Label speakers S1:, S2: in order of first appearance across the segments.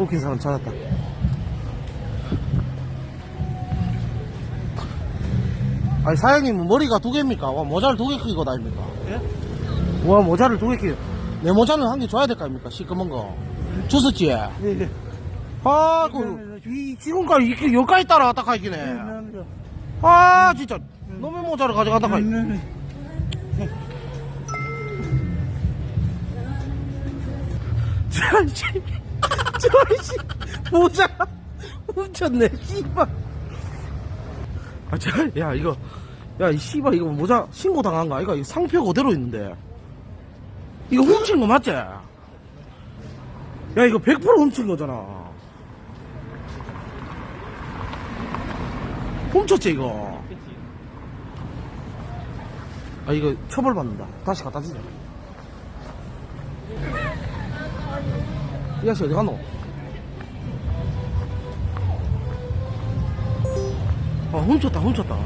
S1: 웃긴 사람 찾았다. 아니, 사장님 머리가 두 개입니까? 와, 모자를 두 개 끼고 다닙니까?
S2: 예?
S1: 와, 모자를 두 개 끼고. 내 모자는 한 개 줘야 될 거 아닙니까? 시꺼먼 거. 줬었지?
S2: 예, 예.
S1: 아, 그, 이, 지금까지 이렇게 여기까지 따라갔다 가기네.
S2: 네.
S1: 아, 진짜. 놈의 모자를 가져갔다 가.
S2: 네.
S1: 저, 씨, 저, 씨, 모자 훔쳤네, 씨발. 아, 저, 야, 이거, 야, 이 씨발, 이거 모자 신고 당한 거 아이가? 이거 상표 그대로 있는데. 이거 훔친 거 맞지? 야, 이거 100% 훔친 거잖아. 훔쳤지, 이거? 아, 이거 처벌받는다. 다시 갖다 주자. 이 아저씨 어디 갔노? 아, 훔쳤다, 훔쳤다.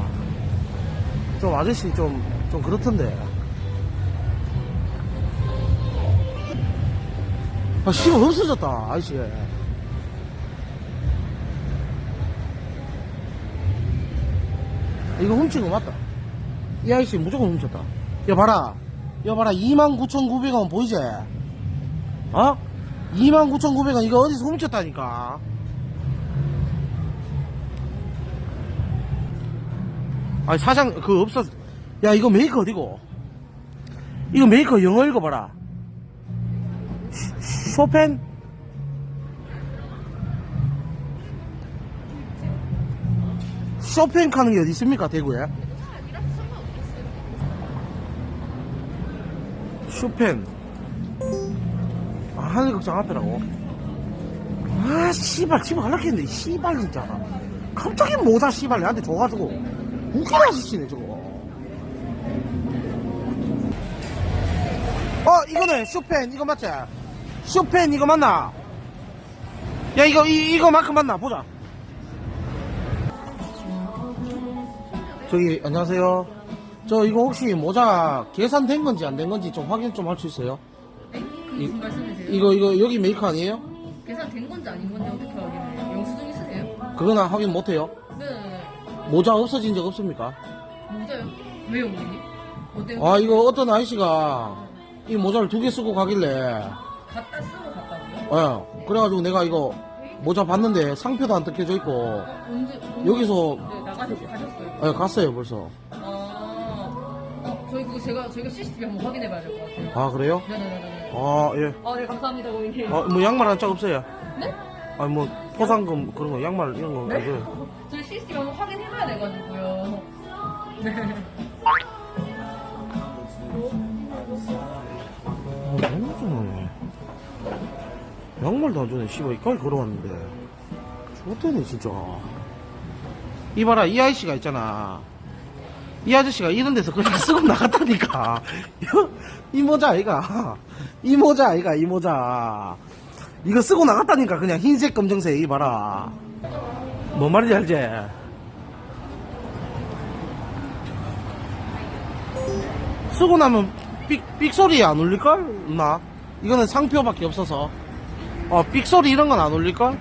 S1: 좀 아저씨 좀, 좀 그렇던데. 아, 씨발 없어졌다, 아저씨. 이거 훔친 거 맞다. 이 아저씨 무조건 훔쳤다. 야, 봐라. 야, 봐라. 29,900원 보이지? 어? 29,900원 이거 어디서 훔쳤다니까. 아니, 사장, 그거 없었, 야, 이거 메이커 어디고? 이거 메이커 영어 읽어봐라. 쇼- 쇼펜? 쇼펜 가는 게 어디 있습니까, 대구에? 쇼펜. 아, 하늘극장 앞에라고? 아, 씨발, 집에 갈라 했는데, 씨발, 진짜. 갑자기 모자, 씨발, 내한테 줘가지고. 웃기는 아저씨네, 저거. 어, 이거네, 쇼펜, 이거 맞지? 쇼펜, 이거 맞나? 야, 이거, 이, 이거 마크 맞나? 보자. 저기, 안녕하세요. 저, 이거 혹시 모자 계산된 건지 안 된 건지 좀 확인 좀 할 수 있어요? 이-
S3: 무슨 말씀이세요?
S1: 이거, 이거, 여기 메이커 아니에요?
S3: 계산된 건지 아닌 건지 어떻게 확인해요? 영수증 있으세요?
S1: 그건 확인 못 해요?
S3: 네.
S1: 모자 없어진 적 없습니까?
S3: 모자요? 왜요, 고객님? 어때요?
S1: 아, 이거 어떤 아저씨가 이 모자를 두 개 쓰고 가길래,
S3: 갖다 쓰고 갔다고요?
S1: 예. 그래가지고 내가 이거 모자 봤는데 상표도 안 뜯겨져 있고,
S3: 언제, 언제
S1: 여기서,
S3: 네, 나가셨, 가셨어요?
S1: 예, 갔어요, 벌써.
S3: 저희 그거 제가, 저희가 CCTV 한번 확인해 봐야 될 것 같아요.
S1: 아, 그래요?
S3: 네네네네.
S1: 아, 예.
S3: 아, 네, 감사합니다, 고객님.
S1: 아, 뭐 양말 한 짝 없어요?
S3: 네?
S1: 아, 뭐 포상금 그런 거, 양말 이런 거.
S3: 네?
S1: 없어요?
S3: 저희 CCTV 한번 확인해 봐야 돼가지고요. 네.
S1: 아, 너무 좋네. 양말도 안 주네. 씨발, 이까지 걸어왔는데. 좋대네, 진짜. 이봐라, 이 아저씨가 있잖아. 이 아저씨가 이런 데서 그냥 쓰고 나갔다니까. 이 모자 아이가. 이 모자 아이가, 이 모자. 이거 쓰고 나갔다니까, 그냥 흰색, 검정색, 이 봐라. 뭔 말인지 알지? 쓰고 나면 삑, 삑 소리 안 울릴걸? 나? 이거는 상표밖에 없어서. 어, 삑 소리 이런 건 안 울릴걸?